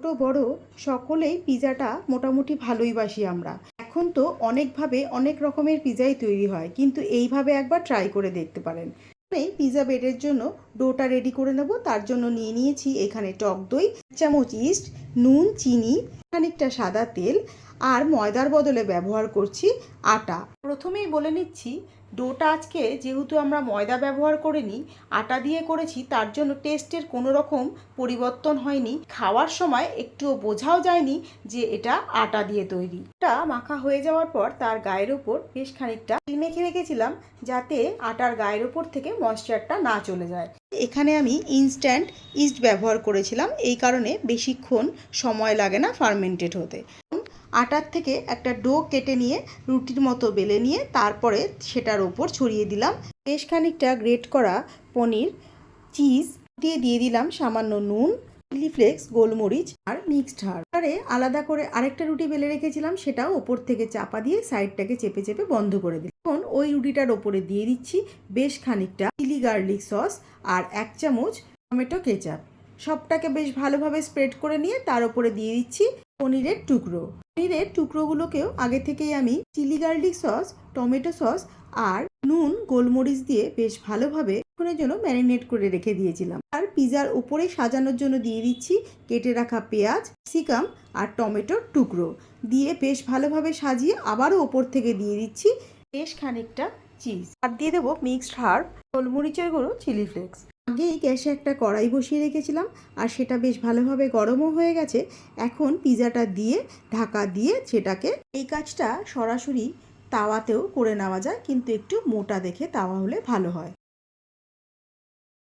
ছোটো বড় সকলেই পিজাটা মোটামুটি ভালোই বাসি আমরা। এখন তো অনেকভাবে অনেক রকমের পিজাই তৈরি হয়, কিন্তু এইভাবে একবার ট্রাই করে দেখতে পারেন। এই পিজা বেডের জন্য ডোটা রেডি করে নেব, তার জন্য নিয়ে নিয়েছি এখানে টক দই চামচ ইস্ট নুন, চিনি, খানিকটা সাদা তেল আর ময়দার বদলে ব্যবহার করছি আটা। প্রথমেই বলে নিচ্ছি, ডোটা আজকে যেহেতু আমরা ময়দা ব্যবহার করিনি, আটা দিয়ে করেছি, তার জন্য টেস্টের কোনো রকম পরিবর্তন হয়নি। খাওয়ার সময় একটুও বোঝাও যায়নি যে এটা আটা দিয়ে তৈরি। এটা মাখা হয়ে যাওয়ার পর তার গায়ের ওপর বেশ খানিকটা তেল মেখে রেখেছিলাম, যাতে আটার গায়ের ওপর থেকে ময়েশ্চারটা না চলে যায়। এখানে আমি ইনস্ট্যান্ট ইস্ট ব্যবহার করেছিলাম, এই কারণে বেশিক্ষণ সময় লাগে না ফার্মেন্টেড হতে। আটার থেকে একটা ডো কেটে নিয়ে রুটির মতো বেলে নিয়ে তারপরে সেটার ওপর ছড়িয়ে দিলাম। বেশ খানিকটা গ্রেট করা পনির, চিজ দিয়ে দিয়ে দিলাম সামান্য নুন, চিলি ফ্লেক্স, গোলমরিচ আর মিক্সড হার আরে আলাদা করে আরেকটা রুটি বেলে রেখেছিলাম, সেটাও ওপর থেকে চাপা দিয়ে সাইডটাকে চেপে চেপে বন্ধ করে দিলাম। এখন ওই রুটিটার ওপরে দিয়ে দিচ্ছি বেশ খানিকটা চিলি গার্লিক সস আর এক চামচ টমেটো কেচাপ। সবটাকে বেশ ভালোভাবে স্প্রেড করে নিয়ে তার উপরে দিয়ে দিচ্ছি পনিরের টুকরো। পনিরের টুকরোগুলোকেও আগে থেকেই আমি chilli garlic sauce, tomato sauce আর নুন, গোলমরিচ দিয়ে বেশ ভালোভাবে কিছুক্ষণের জন্য ম্যারিনেট করে রেখে দিয়েছিলাম। আর পিজার উপরে সাজানোর জন্য দিয়ে দিচ্ছি কেটে রাখা পেঁয়াজ সিকাম আর টমেটোর টুকরো। দিয়ে বেশ ভালোভাবে সাজিয়ে আবারও ওপর থেকে দিয়ে দিচ্ছি বেশ খানিকটা চিজ। আর দিয়ে দেবো মিক্সড হার্ব, গোলমরিচের গুঁড়ো, চিলি ফ্লেক্স। আগেই গ্যাসে একটা কড়াই বসিয়ে রেখেছিলাম, আর সেটা বেশ ভালোভাবে গরমও হয়ে গেছে। এখন পিজাটা দিয়ে, ঢাকা দিয়ে সেটাকে এই কাজটা সরাসরি তাওয়াতেও করে নেওয়া যায়, কিন্তু একটু মোটা দেখে তাওয়া হলে ভালো হয়।